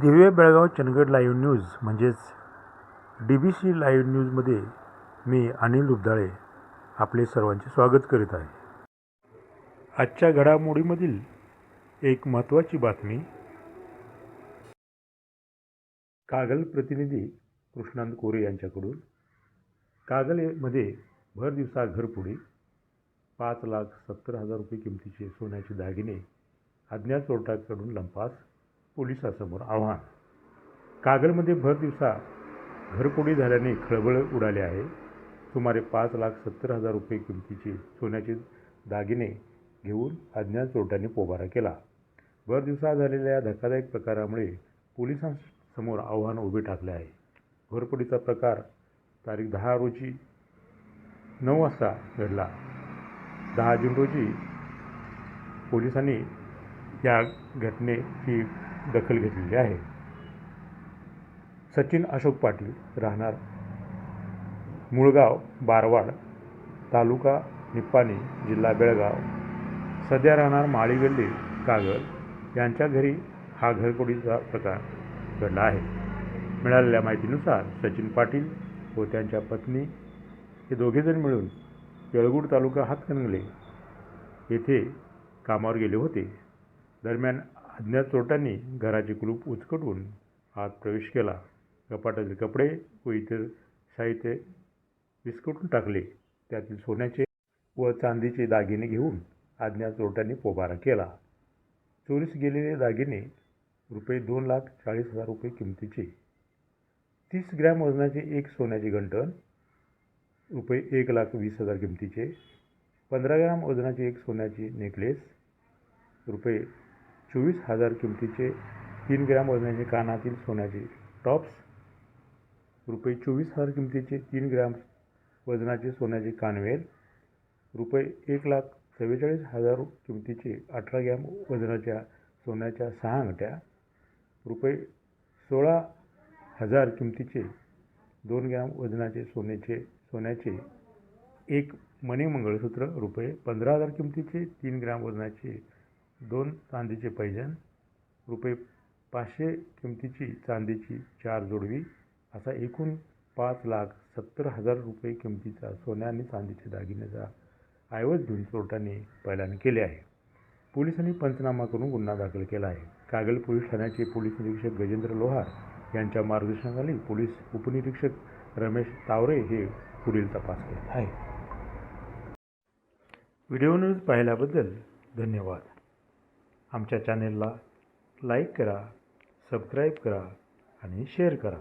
Divya Belgaum Chandgad live news म्हणजेच D B C live न्यूजमध्ये मी अनिल दुबदाळे आपले सर्वांचे स्वागत करीत आहे. आजच्या घडामोडीमधील एक महत्त्वाची बातमी कागल प्रतिनिधी कृष्णांत कोरे यांच्याकडून. कागलमध्ये भर दिवसा घरपुडी पाच लाख सत्तर हजार रुपये किमतीचे सोन्याचे दागिने अज्ञात चोरटाकडून लंपास पोलिसासमोर आव्हान. कागलमध्ये भर दिवसा घरपोडी झाल्याने खळबळ उडाली आहे. सुमारे पाच लाख सत्तर हजार रुपये किमतीचे सोन्याचे दागिने घेऊन अज्ञात चोरट्यांनी पोबारा केला. भर दिवसा झालेल्या या धक्कादायक प्रकारामुळे पोलिसांसमोर आव्हान उभे ठाकले आहे. घरपोडीचा प्रकार तारीख दहा रोजी नऊ वाजता घडला. दहा जून रोजी पोलिसांनी या घटनेची दखल घेतलेली आहे. सचिन अशोक पाटील राहणार मुळगाव बारवाड तालुका निप्पाणी जिल्हा बेळगाव. सध्या राहणार माळीगल्ली कागल. यांच्या घरी हा घरकोडीचा प्रकार घडला आहे. मिळालेल्या माहितीनुसार सचिन पाटील व त्यांच्या पत्नी हे दोघेजण मिळून येळगूड तालुका हातकणंगले येथे कामावर गेले होते. दरम्यान अज्ञात चोरट्यांनी घराचे कुलूप उचकटून आत प्रवेश केला. कपाटातील कपडे व इतर साहित्य विस्कटून टाकले. त्यातील सोन्याचे व चांदीचे दागिने घेऊन अज्ञात चोरट्यांनी पोबारा केला. चोरीस गेलेले दागिने रुपये दोन लाख चाळीस हजार रुपये किमतीचे. तीस ग्रॅम वजनाचे एक सोन्याचे घंटण रुपये एक लाख वीस हजार किमतीचे. पंधरा ग्रॅम वजनाचे एक सोन्याची नेकलेस रुपये चोवीस हजार किमतीचे तीन ग्रॅम वजनाचे कानातील सोन्याचे टॉप्स रुपये चोवीस हजार किमतीचे तीन ग्रॅम वजनाचे सोन्याचे कानवेल रुपये एक लाख चव्वेचाळीस हजार किमतीचे अठरा ग्रॅम वजनाच्या सोन्याच्या सहा अंगठ्या रुपये सोळा हजार किमतीचे दोन ग्रॅम वजनाचे सोन्याचे सोन्याचे एक मणी मंगळसूत्र रुपये पंधरा हजार किमतीचे तीन ग्रॅम वजनाचे दोन चांदीचे पैजण रुपये पाचशे किमतीची चांदीची चार जोडवी असा एकूण पाच लाख सत्तर हजार रुपये किमतीचा सोन्या आणि चांदीचे दागिन्याचा ऐवज घेऊन चोरट्यांनी पहिल्याने केले आहे. पोलिसांनी पंचनामा करून गुन्हा दाखल केला आहे. कागल पोलीस ठाण्याचे पोलीस निरीक्षक गजेंद्र लोहार यांच्या मार्गदर्शनाखाली पोलीस उपनिरीक्षक रमेश तावरे हे पुढील तपास करत आहे व्हिडिओ न्यूज पाहिल्याबद्दल धन्यवाद. आमच्या चॅनेलला लाईक करा सबस्क्राईब करा आणि शेअर करा.